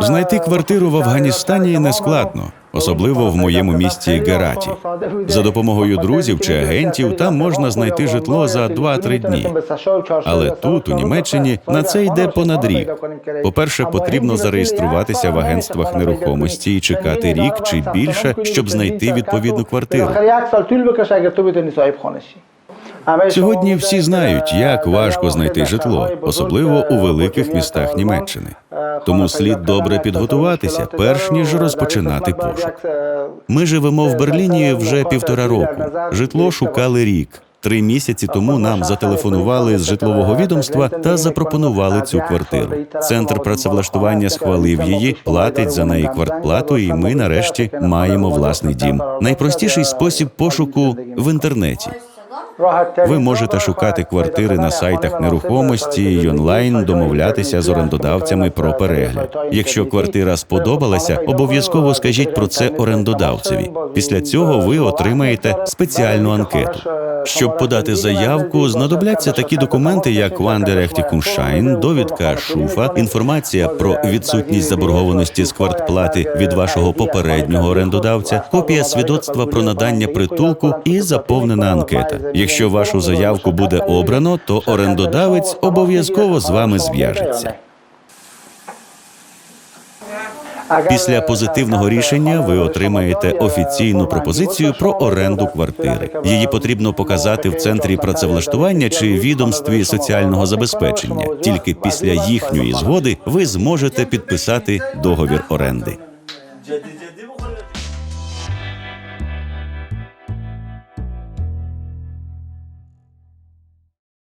Знайти квартиру в Афганістані не складно, особливо в моєму місті Гераті. За допомогою друзів чи агентів там можна знайти житло за 2-3 дні. Але тут, у Німеччині, на це йде понад рік. По-перше, потрібно зареєструватися в агентствах нерухомості і чекати рік чи більше, щоб знайти відповідну квартиру. Сьогодні всі знають, як важко знайти житло, особливо у великих містах Німеччини. Тому слід добре підготуватися, перш ніж розпочинати пошук. Ми живемо в Берліні вже півтора року. Житло шукали рік. Три місяці тому нам зателефонували з житлового відомства та запропонували цю квартиру. Центр працевлаштування схвалив її, платить за неї квартплату, і ми нарешті маємо власний дім. Найпростіший спосіб пошуку в інтернеті. Ви можете шукати квартири на сайтах нерухомості і онлайн домовлятися з орендодавцями про перегляд. Якщо квартира сподобалася, обов'язково скажіть про це орендодавцеві. Після цього ви отримаєте спеціальну анкету. Щоб подати заявку, знадобляться такі документи, як Вандерехтікуншайн, довідка шуфа, інформація про відсутність заборгованості з квартплати від вашого попереднього орендодавця, копія свідоцтва про надання притулку і заповнена анкета. Якщо вашу заявку буде обрано, то орендодавець обов'язково з вами зв'яжеться. Після позитивного рішення ви отримаєте офіційну пропозицію про оренду квартири. Її потрібно показати в центрі працевлаштування чи відомстві соціального забезпечення. Тільки після їхньої згоди ви зможете підписати договір оренди.